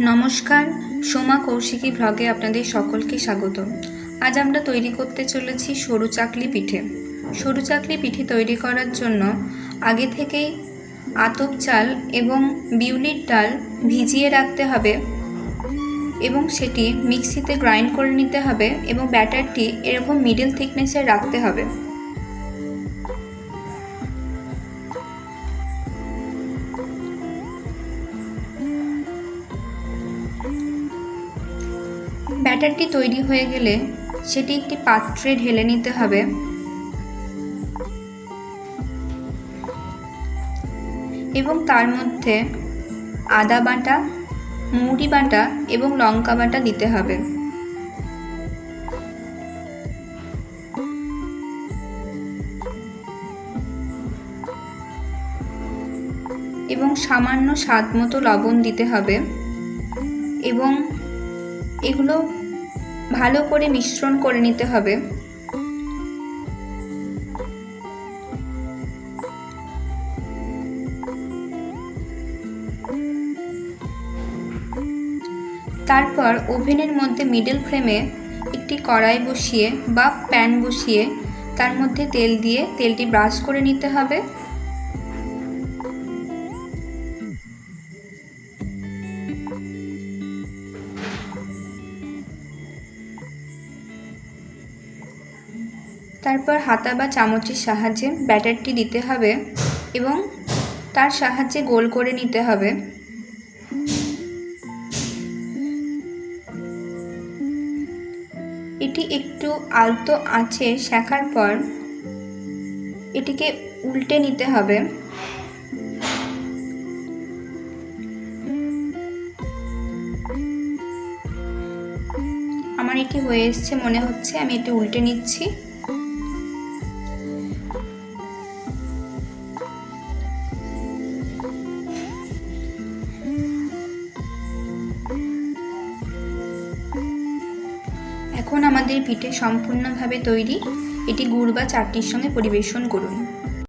নমস্কার, সোমা কৌশিকী ভ্লগে আপনাদের সকলকে স্বাগত আজ আমরা তৈরি করতে চলেছি সরু চাকলি পিঠে। সরু চাকলি পিঠে তৈরি করার জন্য আগে থেকেই আতপ চাল এবং বিউলির ডাল ভিজিয়ে রাখতে হবে এবং সেটি মিক্সিতে গ্রাইন্ড করে নিতে হবে এবং ব্যাটারটি এরকম মিডল থিকনেসের রাখতে হবে। ব্যাটারটি তৈরি হয়ে গেলে সেটি একটি পাত্রে ঢেলে নিতে হবে। এবং তার মধ্যে আদা বাটা মৌরি বাটা এবং লঙ্কা বাটা দিতে হবে। এবং সামান্য স্বাদ মতো লবণ দিতে হবে। এবং এগুলো ভালো করে মিশ্রণ করে নিতে হবে। তারপর ওভেনের মধ্যে মিডল ফ্লেমে একটি কড়াই বসিয়ে বা প্যান বসিয়ে তার মধ্যে তেল দিয়ে তেলটি ব্রাশ করে নিতে হবে। তারপর হাতা বা চামচের সাহায্যে ব্যাটারটি দিতে হবে এবং তার সাহায্যে গোল করে নিতে হবে। এটি একটু আলতো আঁচে শেখার পর এটিকে উল্টে নিতে হবে। আমার এটি হয়ে এসছে, মনে হচ্ছে আমি এটি উল্টে নিচ্ছি। এখন আমাদের পিঠে সম্পূর্ণভাবে তৈরি। এটি গুড় বা চাটনির সঙ্গে পরিবেশন করুন।